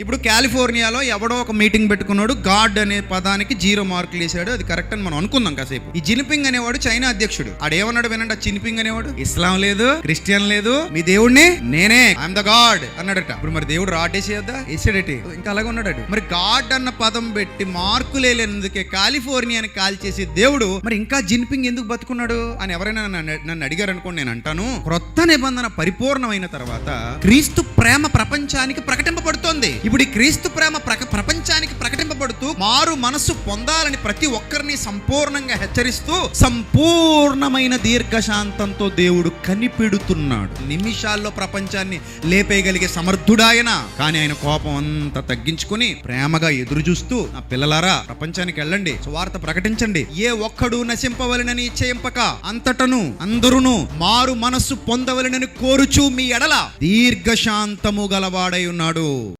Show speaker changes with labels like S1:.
S1: ఇప్పుడు కాలిఫోర్నియాలో ఎవడో ఒక మీటింగ్ పెట్టుకున్నాడు. గాడ్ అనే పదానికి జీరో మార్కులు వేసాడు అది కరెక్ట్ అని మనం అనుకుందాం కాసేపు. ఈ జిన్పింగ్ అనేవాడు చైనా అధ్యక్షుడు. ఆడేమన్నాడు వినండి ఆ జిన్పింగ్ అనేవాడు? ఇస్లాం లేదు క్రిస్టియన్ లేదు మీ దేవుడిని నేనే ఐఎమ్ ద గాడ్ అన్నాడట. ఇప్పుడు మరి దేవుడు రాటేసేద్దా వేసాడటి. ఇంకా అలాగే ఉన్నాడు మరి గాడ్ అన్న పదం పెట్టి మార్కులు వేయలేనందుకే కాలిఫోర్నియాని కాల్ చేసే దేవుడు మరి ఇంకా జిన్పింగ్ ఎందుకు బతుకున్నాడు? అని ఎవరైనా నన్ను నన్ను అడిగారు అనుకోండి నేను అంటాను. క్రొత్త నిబంధన పరిపూర్ణమైన తర్వాత క్రీస్తు ప్రేమ ప్రపంచానికి ప్రకటింపబడుతోంది. ఇప్పుడు ఈ క్రీస్తు ప్రేమ ప్రక- ప్రపంచానికి ప్రకటింపబడుతూ మారు మనస్సు పొందాలని ప్రతి ఒక్కరిని సంపూర్ణంగా హెచ్చరిస్తూ సంపూర్ణమైన దీర్ఘశాంతంతో దేవుడు కనిపెడుతున్నాడు. నిమిషాల్లో ప్రపంచాన్ని లేపేయగలిగే సమర్థుడాయన. కానీ ఆయన కోపం అంతా తగ్గించుకుని ప్రేమగా ఎదురు చూస్తూ నా పిల్లలారా ప్రపంచానికి వెళ్ళండి సువార్త ప్రకటించండి. ఏ ఒక్కడు నశింపవలనని చేయింపక అంతటను అందరును మారు మనస్సు పొందవలనని కోరుచు మీ ఎడల దీర్ఘశాంతము గలవాడై ఉన్నాడు.